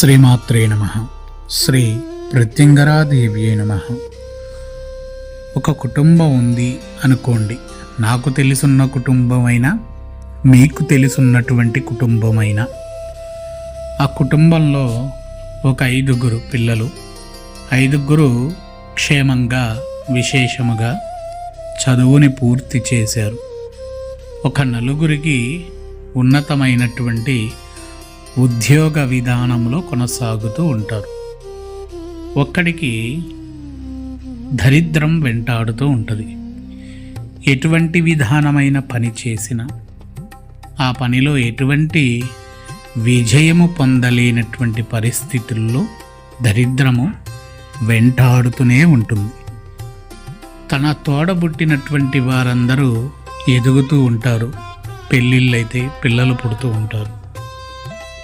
శ్రీమాత్రే నమ. శ్రీ ప్రత్యంగరాదేవ్యే నమ. ఒక కుటుంబం ఉంది అనుకోండి. నాకు తెలుసున్న కుటుంబమైనా మీకు తెలుసున్నటువంటి కుటుంబమైనా ఆ కుటుంబంలో ఒక ఐదుగురు పిల్లలు. ఐదుగురు క్షేమంగా విశేషముగా చదువుని పూర్తి చేశారు. ఒక నలుగురికి ఉన్నతమైనటువంటి ఉద్యోగ విధానంలో కొనసాగుతూ ఉంటారు. ఒక్కడికి దరిద్రం వెంటాడుతూ ఉంటుంది. ఎటువంటి విధానమైన పని చేసినా ఆ పనిలో ఎటువంటి విజయము పొందలేనటువంటి పరిస్థితుల్లో దరిద్రము వెంటాడుతూనే ఉంటుంది. తన తోడబుట్టినటువంటి వారందరూ ఎదుగుతూ ఉంటారు. పెళ్ళిళ్ళైతే పిల్లలు పుడుతూ ఉంటారు.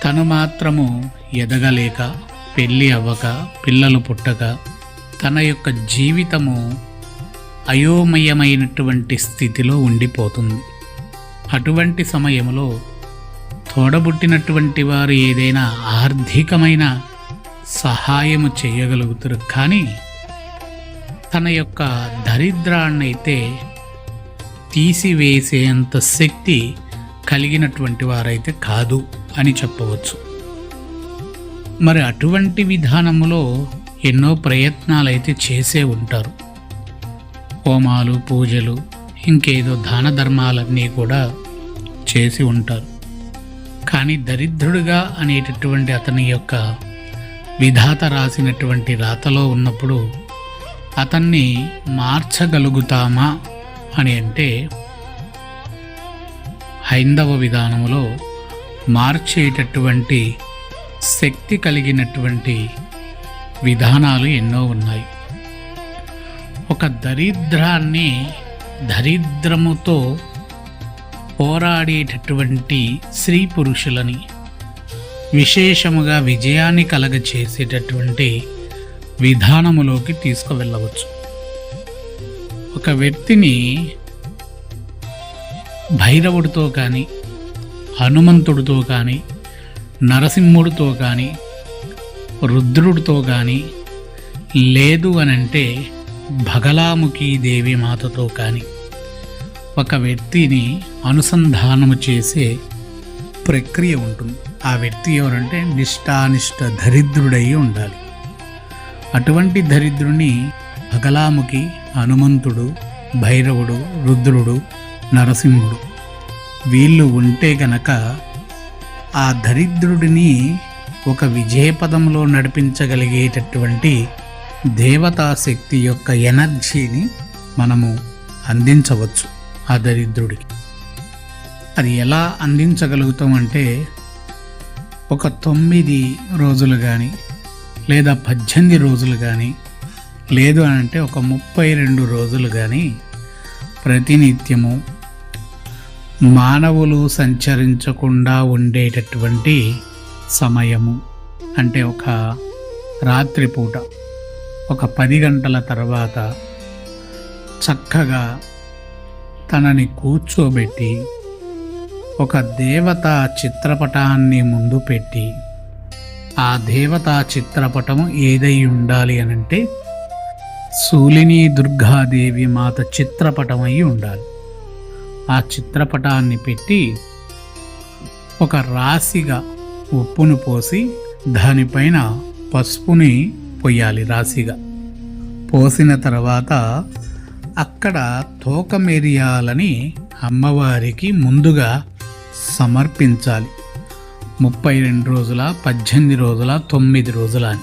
తను మాత్రము ఎదగలేక పెళ్ళి అవ్వక పిల్లలు పుట్టక తన యొక్క జీవితము అయోమయమైనటువంటి స్థితిలో ఉండిపోతుంది. అటువంటి సమయంలో తోడబుట్టినటువంటి వారు ఏదైనా ఆర్థికమైన సహాయము చేయగలుగుతారు. కానీ తన యొక్క దరిద్రాన్నైతే తీసివేసేంత శక్తి కలిగినటువంటి వారైతే కాదు. అని చెప్పవచ్చు. మరి అటువంటి విధానములో ఎన్నో ప్రయత్నాలు అయితే చేసే ఉంటారు. హోమాలు పూజలు ఇంకేదో దాన ధర్మాలన్నీ కూడా చేసి ఉంటారు. కానీ దరిద్రుడిగా అనేటటువంటి అతని యొక్క విధాత రాసినటువంటి రాతలో ఉన్నప్పుడు అతన్ని మార్చగలుగుతామా అని అంటే హైందవ విధానంలో మార్చేటటువంటి శక్తి కలిగినటువంటి విధానాలు ఎన్నో ఉన్నాయి. ఒక దరిద్రాన్ని దరిద్రముతో పోరాడేటటువంటి స్త్రీ పురుషులని విశేషముగా విజయాన్ని కలగచేసేటటువంటి విధానములోకి తీసుకువెళ్ళవచ్చు. ఒక వ్యక్తిని భైరవుడితో కానీ హనుమంతుడితో కానీ నరసింహుడితో కానీ రుద్రుడితో కానీ లేదు అనంటే భగలాముఖి దేవి మాతతో కానీ ఒక వ్యక్తిని అనుసంధానము చేసే ప్రక్రియ ఉంటుంది. ఆ వ్యక్తి ఎవరంటే నిష్ఠానిష్ట దరిద్రుడై ఉండాలి. అటువంటి దరిద్రుని భగలాముఖి హనుమంతుడు భైరవుడు రుద్రుడు నరసింహుడు వీళ్ళు ఉంటే గనక ఆ దరిద్రుడిని ఒక విజయపదంలో నడిపించగలిగేటటువంటి దేవతా శక్తి యొక్క ఎనర్జీని మనము అందించవచ్చు ఆ దరిద్రుడికి. అది ఎలా అందించగలుగుతామంటే ఒక తొమ్మిది రోజులు కానీ లేదా పద్దెనిమిది రోజులు కానీ లేదు అని అంటే ఒక ముప్పై రెండు రోజులు కానీ ప్రతినిత్యము మానవులు సంచరించకుండా ఉండేటటువంటి సమయము. అంటే ఒక రాత్రిపూట ఒక పది గంటల తర్వాత చక్కగా తనని కూర్చోబెట్టి ఒక దేవత చిత్రపటాన్ని ముందు పెట్టి ఆ దేవతా చిత్రపటము ఏదై ఉండాలి అనంటే సూలిని దుర్గాదేవి మాత చిత్రపటమై ఉండాలి. ఆ చిత్రపటాన్ని పెట్టి ఒక రాశిగా ఉప్పును పోసి దానిపైన పసుపుని పొయ్యాలి రాశిగా. పోసిన తర్వాత అక్కడ తోకమెరియాలని అమ్మవారికి ముందుగా సమర్పించాలి. ముప్పై రెండు రోజుల పద్దెనిమిది రోజుల తొమ్మిది రోజుల అని.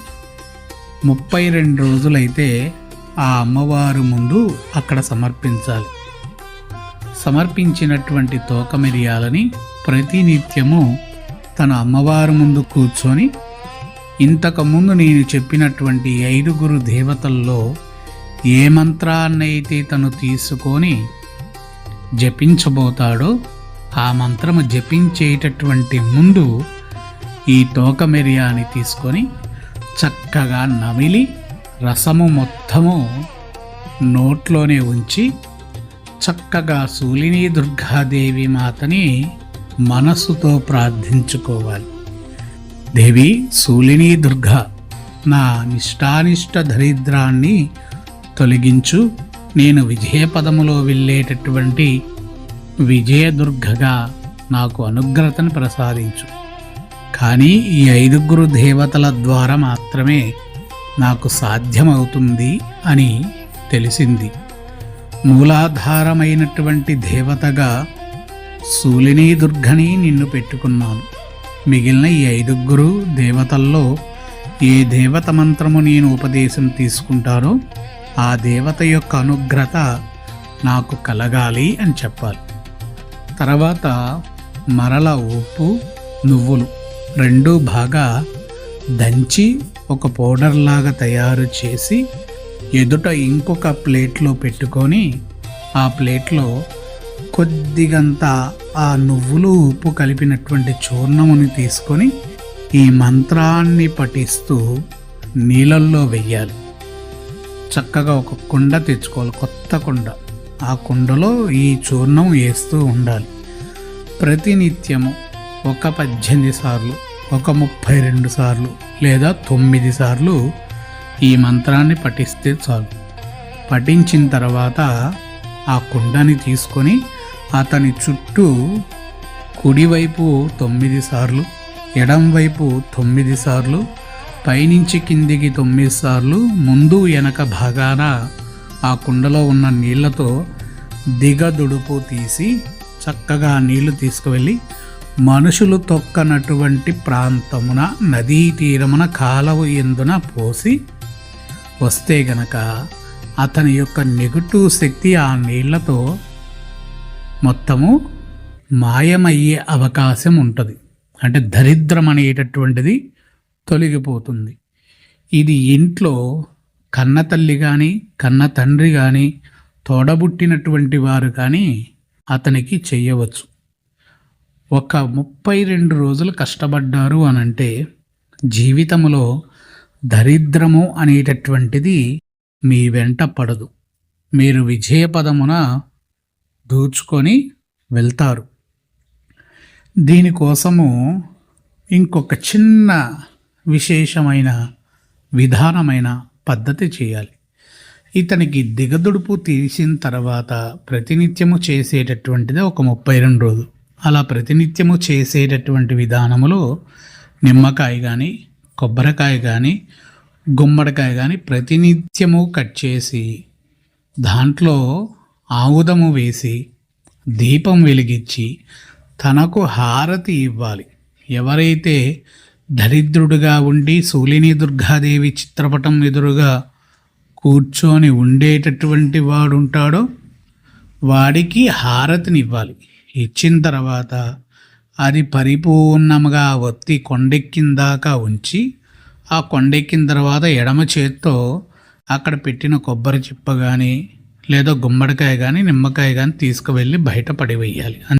ముప్పై రెండు రోజులైతే ఆ అమ్మవారు ముందు అక్కడ సమర్పించాలి. సమర్పించినటువంటి తోక మిరియాలని ప్రతినిత్యము తన అమ్మవారు ముందు కూర్చొని ఇంతకుముందు నేను చెప్పినటువంటి ఐదుగురు దేవతల్లో ఏ మంత్రాన్నైతే తను తీసుకొని జపించబోతాడో ఆ మంత్రము జపించేటటువంటి ముందు ఈ తోక మిరియాని తీసుకొని చక్కగా నమిలి రసము మొత్తము నోట్లోనే ఉంచి చక్కగా సూలిని దుర్గాదేవి మాతని మనస్సుతో ప్రార్థించుకోవాలి. దేవి సూలిని దుర్గ నా నిష్టానిష్ట దరిద్రాన్ని తొలగించు. నేను విజయపదములో వెళ్ళేటటువంటి విజయదుర్గగా నాకు అనుగ్రతను ప్రసాదించు. కానీ ఈ ఐదుగురు దేవతల ద్వారా మాత్రమే నాకు సాధ్యమవుతుంది అని తెలిసింది. మూలాధారమైనటువంటి దేవతగా శూలిని దుర్గని నిన్ను పెట్టుకున్నాను. మిగిలిన ఈ ఐదుగురు దేవతల్లో ఏ దేవత మంత్రము నేను ఉపదేశం తీసుకుంటానో ఆ దేవత యొక్క అనుగ్రత నాకు కలగాలి అని చెప్పాలి. తర్వాత మరల ఉప్పు నువ్వులు రెండు బాగా దంచి ఒక పౌడర్ లాగా తయారు చేసి ఎదుట ఇంకొక ప్లేట్లో పెట్టుకొని ఆ ప్లేట్లో కొద్దిగంత ఆ నువ్వులు ఉప్పు కలిపినటువంటి చూర్ణముని తీసుకొని ఈ మంత్రాన్ని పఠిస్తూ నీళ్ళల్లో వెయ్యాలి. చక్కగా ఒక కుండ తెచ్చుకోవాలి కొత్త కుండ. ఆ కుండలో ఈ చూర్ణం వేస్తూ ఉండాలి. ప్రతినిత్యము ఒక పద్దెనిమిది సార్లు ఒక ముప్పై రెండు సార్లు లేదా తొమ్మిది సార్లు ఈ మంత్రాన్ని పఠిస్తే చాలు. పఠించిన తర్వాత ఆ కుండని తీసుకొని అతని చుట్టూ కుడివైపు తొమ్మిది సార్లు ఎడంవైపు తొమ్మిది సార్లు పైనుంచి కిందికి తొమ్మిది సార్లు ముందు వెనక భాగాన ఆ కుండలో ఉన్న నీళ్ళతో దిగదుడుపు తీసి చక్కగా నీళ్ళు తీసుకువెళ్ళి మనుషులు తొక్కనటువంటి ప్రాంతమున నదీ తీరమున కాలవ ఎందున పోసి వస్తే గనక అతని యొక్క నెగటివ్ శక్తి ఆ నీళ్ళతో మొత్తము మాయమయ్యే అవకాశం ఉంటుంది. అంటే దరిద్రం అనేటటువంటిది తొలగిపోతుంది. ఇది ఇంట్లో కన్న తల్లి కానీ కన్న తండ్రి కానీ తోడబుట్టినటువంటి వారు కానీ అతనికి చేయవచ్చు. ఒక ముప్పై రెండు రోజులు కష్టపడ్డారు అని అంటే జీవితంలో దరిద్రము అనేటటువంటిది మీ వెంట పడదు. మీరు విజయపదమున దూచుకొని వెళ్తారు. దీనికోసము ఇంకొక చిన్న విశేషమైన విధానమైన పద్ధతి చేయాలి. ఇతనికి దిగదుడుపు తీసిన తర్వాత ప్రతినిత్యము చేసేటటువంటిది ఒక ముప్పై రెండు రోజులు. అలా ప్రతినిత్యము చేసేటటువంటి విధానములో నిమ్మకాయ కానీ కొబ్బరికాయ కానీ గుమ్మడికాయ కానీ ప్రతినిత్యము కట్ చేసి దాంట్లో ఆవుదము వేసి దీపం వెలిగించి తనకు హారతి ఇవ్వాలి. ఎవరైతే దరిద్రుడుగా ఉండి సూలిని దుర్గాదేవి చిత్రపటం ఎదురుగా కూర్చొని ఉండేటటువంటి వాడుంటాడో వాడికి హారతిని ఇవ్వాలి ఇచ్చిన తర్వాత అది పరిపూర్ణముగా ఒత్తి కొండెక్కిన దాకా ఉంచి ఆ కొండెక్కిన తర్వాత ఎడమ చేత్తో అక్కడ పెట్టిన కొబ్బరి చిప్ప కానీ లేదా గుమ్మడికాయ కానీ నిమ్మకాయ కానీ తీసుకువెళ్ళి బయట పడివేయాలి.